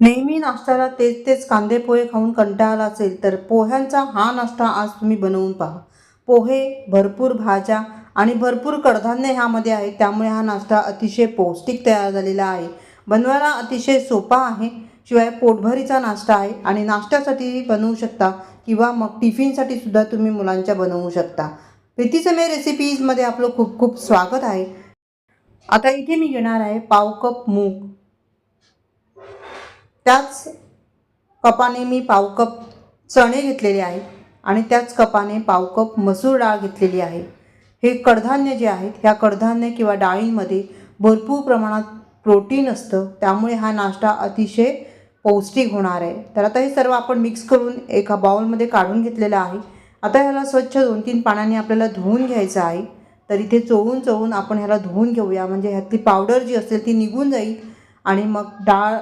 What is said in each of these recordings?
नेहमी नाश्त्याला तेच तेच कांदे पोहे खाऊन कंटाळा असेल तर पोह्यांचा हा नाश्ता आज तुम्ही बनवून पहा. पोहे भरपूर भाज्या आणि भरपूर कडधान्य ह्यामध्ये आहे त्यामुळे हा नाश्ता अतिशय पौष्टिक तयार झालेला आहे. बनवायला अतिशय सोपा आहे शिवाय पोटभरीचा नाश्ता आहे आणि नाश्त्यासाठी बनवू शकता किंवा मग टिफिनसाठी सुद्धा तुम्ही मुलांच्या बनवू शकता. प्रीतीसमय रेसिपीजमध्ये आपलं खूप खूप स्वागत आहे. आता इथे मी घेणार आहे पाव कप मूग. त्याच कपाने मी पाव कप चणे घेतलेले आहेत आणि त्याच कपाने पाव कप मसूर डाळ घेतलेली आहे. हे कडधान्य जे आहेत ह्या कडधान्य किंवा डाळींमध्ये भरपूर प्रमाणात प्रोटीन असतं. त्यामुळे हा नाश्ता अतिशय पौष्टिक होणार आहे. तर आता हे सर्व आपण मिक्स करून एका बाउलमध्ये काढून घेतलेलं आहे. आता ह्याला स्वच्छ दोन तीन पाण्याने आपल्याला धुवून घ्यायचं आहे. तर इथे चोळून चोळून आपण ह्याला धुवून घेऊया. म्हणजे ह्यातली पावडर जी असेल ती निघून जाईल आणि मग डाळ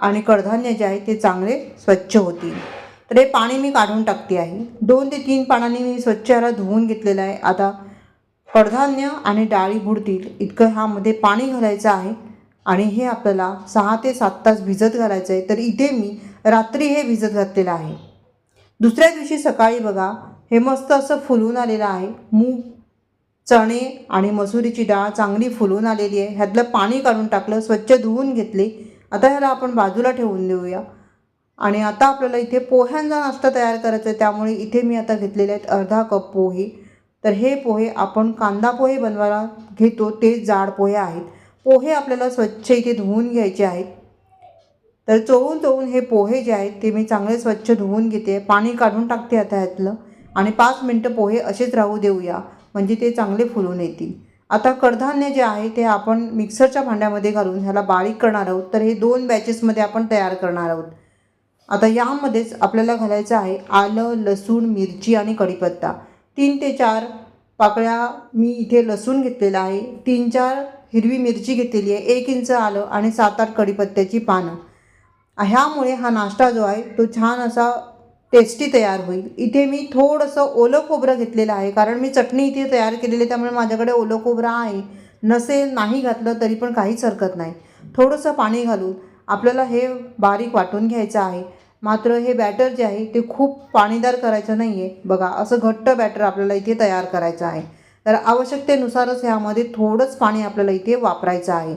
आणि कडधान्य जे आहे ते चांगले स्वच्छ होतील. तर हे पाणी मी काढून टाकते आहे. दोन ते तीन पाण्याने मी स्वच्छ ह्याला धुवून घेतलेलं आहे. आता कडधान्य आणि डाळी बुडतील इतकं ह्यामध्ये पाणी घालायचं आहे. आणि हे आपल्याला सहा ते सात तास भिजत घालायचं आहे. तर इथे मी रात्री हे भिजत घातलेलं आहे. दुसऱ्या दिवशी सकाळी बघा हे मस्त असं फुलून आलेलं आहे. मूग चणे आणि मसुरीची डाळ चांगली फुलून आलेली आहे. ह्यातलं पाणी काढून टाकलं स्वच्छ धुवून घेतले. आता ह्याला आपण बाजूला ठेवून देऊया. आणि आता आपल्याला इथे पोह्यांचा नाश्ता तयार करायचा आहे त्यामुळे इथे मी आता घेतलेले आहेत अर्धा कप पोहे. तर हे पोहे आपण कांदा पोहे बनवायला घेतो ते जाड पोहे आहेत. पोहे आपल्याला स्वच्छ इथे धुवून घ्यायचे आहेत. तर चोळून चोळून हे पोहे जे आहेत ते मी चांगले स्वच्छ धुवून घेते. पाणी काढून टाकते आता ह्यातलं. आणि पाच मिनटं पोहे असेच राहू देऊया म्हणजे ते चांगले फुलून येतील. आता कडधान्य जे आहे ते आपण मिक्सरच्या भांड्यामध्ये घालून ह्याला बारीक करणार आहोत. तर हे दोन बॅचेसमध्ये आपण तयार करणार आहोत. आता यामध्येच आपल्याला घालायचं आहे आलं लसूण मिरची आणि कढीपत्ता. तीन ते चार पाकळ्या मी इथे लसूण घेतलेला आहे. तीन चार हिरवी मिरची घेतलेली आहे. एक इंच आलं आणि सात आठ कढीपत्त्याची पानं. ह्यामुळे हा नाश्ता जो आहे तो छान असा टेस्टी तयार होईल. इथे मी थोडंसं ओलं खोबरं घेतलेलं आहे कारण मी चटणी इथे तयार केलेली आहे त्यामुळे माझ्याकडे ओलं खोबरं आहे. नसेल नाही घातलं तरी पण काहीच हरकत नाही. थोडंसं पाणी घालून आपल्याला हे बारीक वाटून घ्यायचं आहे. मात्र हे बॅटर जे आहे ते खूप पाणीदार करायचं नाही आहे बघा असं घट्ट बॅटर आपल्याला इथे तयार करायचं आहे. तर आवश्यकतेनुसारच ह्यामध्ये थोडंच पाणी आपल्याला इथे वापरायचं आहे.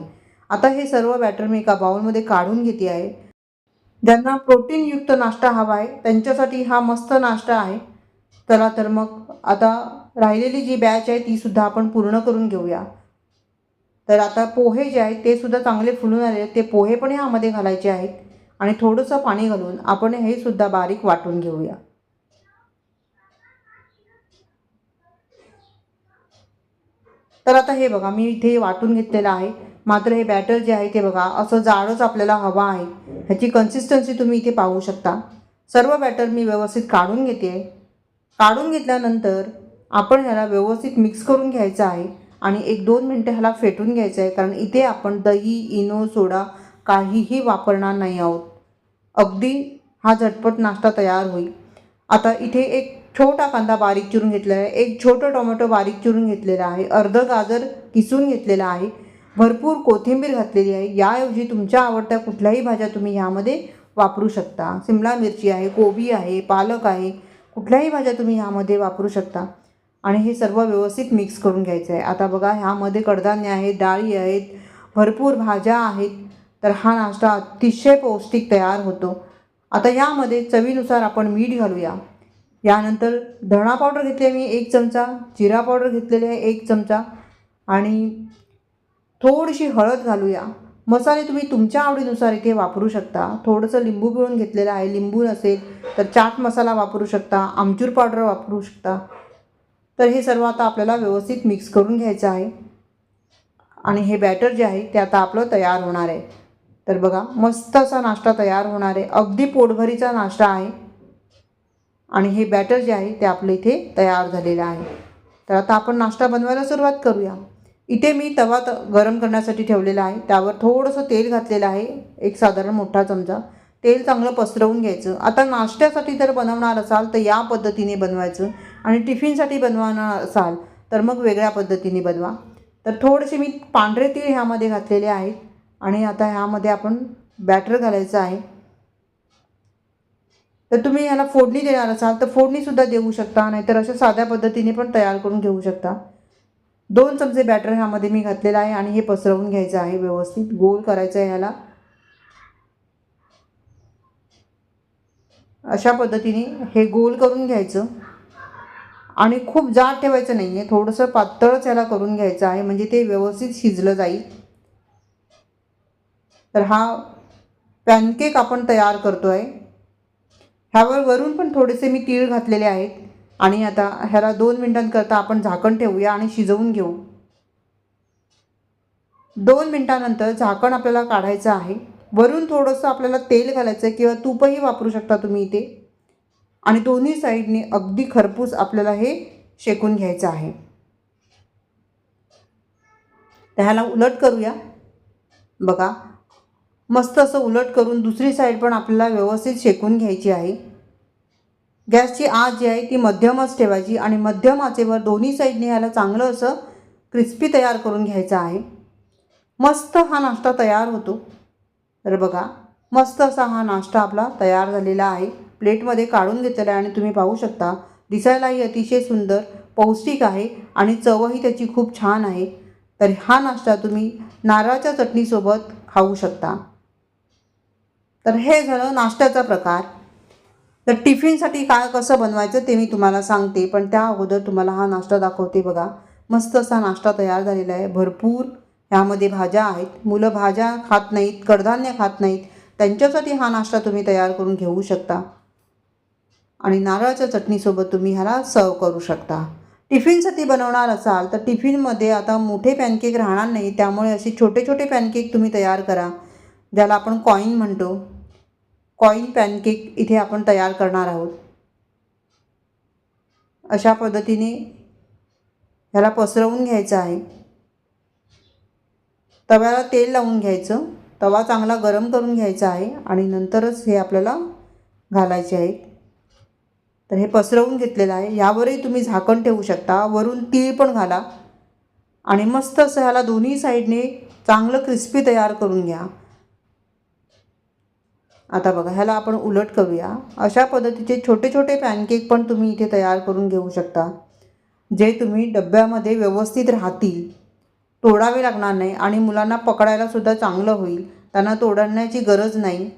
आता हे सर्व बॅटर मी एका बाउलमध्ये काढून घेते आहे. ज्यांना प्रोटीनयुक्त नाश्ता हवा आहे त्यांच्यासाठी हा मस्त नाश्ता आहे. चला तर मग आता राहिलेली जी बॅच आहे तीसुद्धा आपण पूर्ण करून घेऊया. तर आता पोहे जे आहेत ते सुद्धा चांगले फुलून आले आहेत. ते पोहे पण ह्यामध्ये घालायचे आहेत. आणि थोडंसं पाणी घालून आपण हे सुद्धा बारीक वाटून घेऊया. तर आता हे बघा मी इथे वाटून घेतलेलं आहे. मात्र हे बॅटर जे आहे ते बघा असं जाडच आपल्याला हवा आहे. ह्याची कन्सिस्टन्सी तुम्ही इथे पाहू शकता. सर्व बॅटर मी व्यवस्थित काढून घेते. काढून घेतल्यानंतर आपण ह्याला व्यवस्थित मिक्स करून घ्यायचं आहे आणि एक दोन मिनटं ह्याला फेटून घ्यायचं आहे कारण इथे आपण दही इनो सोडा काहीही वापरणार नाही आहोत. अगदी हा झटपट नाश्ता तयार होईल. आता इथे एक छोटा कांदा बारीक चिरून घेतलेला आहे. एक छोटं टोमॅटो बारीक चिरून घेतलेला आहे. अर्ध गाजर किसून घेतलेलं आहे. भरपूर कोथिंबीर घातलेली आहे. याऐवजी तुमच्या आवडत्या कुठल्याही भाज्या तुम्ही ह्यामध्ये वापरू शकता. सिमला मिरची आहे कोबी आहे पालक आहे. कुठल्याही भाज्या तुम्ही ह्यामध्ये वापरू शकता. आणि हे सर्व व्यवस्थित मिक्स करून घ्यायचं आहे. आता बघा ह्यामध्ये कडधान्य आहेत डाळी आहेत भरपूर भाज्या आहेत. तर हा नाश्ता अतिशय पौष्टिक तयार होतो. आता यामध्ये चवीनुसार आपण मीठ घालूया. यानंतर धणा पावडर घेतली आहे मी एक चमचा जिरा पावडर घेतलेली आहे एक चमचा. आणि थोडीशी हळद घालूया. मसाले तुम्ही तुमच्या आवडीनुसार इथे वापरू शकता. थोडंसं लिंबू पिळून घेतलेलं आहे. लिंबू नसेल तर चाट मसाला वापरू शकता. आमचूर पावडर वापरू शकता. तर हे सर्व आता आपल्याला व्यवस्थित मिक्स करून घ्यायचं आहे. आणि हे बॅटर जे आहे ते आता आपलं तयार होणार आहे. तर बघा मस्त असा नाश्ता तयार होणार आहे. अगदी पोटभरीचा नाश्ता आहे. आणि हे बॅटर जे आहे ते आपलं इथे तयार झालेलं आहे. तर आता आपण नाश्ता बनवायला सुरुवात करूया. इथे मी तवा त गरम करण्यासाठी ठेवलेला आहे. त्यावर थोडंसं तेल घातलेलं आहे. एक साधारण मोठा चमचा. तेल चांगलं पसरवून घ्यायचं. आता नाश्त्यासाठी जर बनवणार असाल तर या पद्धतीने बनवायचं. आणि टिफिनसाठी बनवणार असाल तर मग वेगळ्या पद्धतीने बनवा. तर थोडेसे मी पांढरे तीळ ह्यामध्ये घातलेले आहेत. आणि आता ह्यामध्ये आपण बॅटर घालायचं आहे. तर तुम्ही ह्याला फोडणी देणार असाल तर फोडणीसुद्धा देऊ शकता. नाहीतर अशा साध्या पद्धतीने पण तयार करून घेऊ शकता. दोन चमचे बॅटर ह्यामध्ये मी घातलेलं आहे आणि हे पसरवून घ्यायचं आहे व्यवस्थित. गोल करायचं आहे ह्याला. अशा पद्धतीने हे गोल करून घ्यायचं. आणि खूप जाड ठेवायचं नाही आहे थोडंसं पातळच ह्याला करून घ्यायचं आहे. म्हणजे ते व्यवस्थित शिजलं जाईल. तर हा पॅनकेक आपण तयार करतो आहे ह्यावर वरून पण थोडेसे मी तीळ घातलेले आहेत. आणि आता ह्याला दोन मिनटांकरता आपण झाकण ठेवूया आणि शिजवून घेऊ. दोन मिनटानंतर झाकण आपल्याला काढायचं आहे. वरून थोडंसं आपल्याला तेल घालायचं आहे किंवा तूपही वापरू शकता तुम्ही इथे. आणि दोन्ही साईडने अगदी खरपूस आपल्याला हे शेकून घ्यायचं आहे. तर ह्याला उलट करूया. बघा मस्त असं उलट करून दुसरी साईड पण आपल्याला व्यवस्थित शेकून घ्यायची आहे. गॅसची आच जी आहे ती मध्यमच ठेवायची आणि मध्यम आचेवर दोन्ही साईडने ह्याला चांगलं असं क्रिस्पी तयार करून घ्यायचं आहे. मस्त हा नाश्ता तयार होतो. तर बघा मस्त असा हा नाश्ता आपला तयार झालेला आहे. प्लेटमध्ये काढून घेतलेला आहे आणि तुम्ही पाहू शकता दिसायलाही अतिशय सुंदर पौष्टिक आहे आणि चवही त्याची खूप छान आहे. तर हा नाश्ता तुम्ही नारळाच्या चटणीसोबत खाऊ शकता. तर हे झालं नाश्त्याचा प्रकार. तर टिफिनसाठी काय कसं बनवायचं ते मी तुम्हाला सांगते. पण त्या अगोदर तुम्हाला हा नाश्ता दाखवते बघा. मस्त असा नाश्ता तयार झालेला आहे. भरपूर ह्यामध्ये भाज्या आहेत. मुलं भाज्या खात नाहीत कडधान्य खात नाहीत. त्यांच्यासाठी हा नाश्ता तुम्ही तयार करून घेऊ शकता. आणि नारळाच्या चटणीसोबत तुम्ही ह्याला सर्व करू शकता. टिफिनसाठी बनवणार असाल तर टिफिनमध्ये आता मोठे पॅनकेक राहणार नाही. त्यामुळे असे छोटे छोटे पॅनकेक तुम्ही तयार करा. ज्याला आपण कॉईन म्हणतो. कॉईन पॅनकेक इथे आपण तयार करणार आहोत. अशा पद्धतीने ह्याला पसरवून घ्यायचं आहे. तव्याला तेल लावून घ्यायचं. तवा चांगला गरम करून घ्यायचा आहे आणि नंतरच हे आपल्याला घालायचे आहे. तर हे पसरवून घेतलेलं आहे. यावरही तुम्ही झाकण ठेवू शकता. वरून तीळ पण घाला आणि मस्त असं ह्याला दोन्ही साईडने चांगलं क्रिस्पी तयार करून घ्या. आता बघा ह्याला आपण उलट करूया. अशा पद्धतीचे छोटे छोटे पॅनकेक पण तुम्ही इथे तयार करून घेऊ शकता जे तुम्ही डब्यामध्ये व्यवस्थित राहतील. तोडावे लागणार नाही आणि मुलांना पकडायलासुद्धा चांगलं होईल. त्यांना तोडण्याची गरज नाही.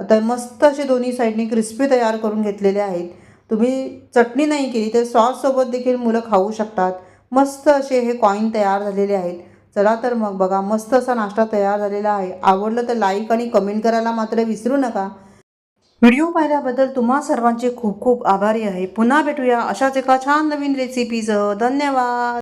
आता मस्त असे दोन्ही साईडने क्रिस्पी तयार करून घेतलेले आहेत. तुम्ही चटणी नाही केली तर सॉससोबत देखील मुलं खाऊ शकतात. मस्त असे हे कॉईन तयार झालेले आहेत. चला तर मग बघा मस्त असा नाश्ता तयार झालेला आहे. आवडलं तर लाईक आणि कमेंट करायला मात्र विसरू नका. व्हिडिओ पाहिल्याबद्दल तुम्हा सर्वांचे खूप खूप आभारी आहे. पुन्हा भेटूया अशाच एका छान नवीन रेसिपीसह धन्यवाद!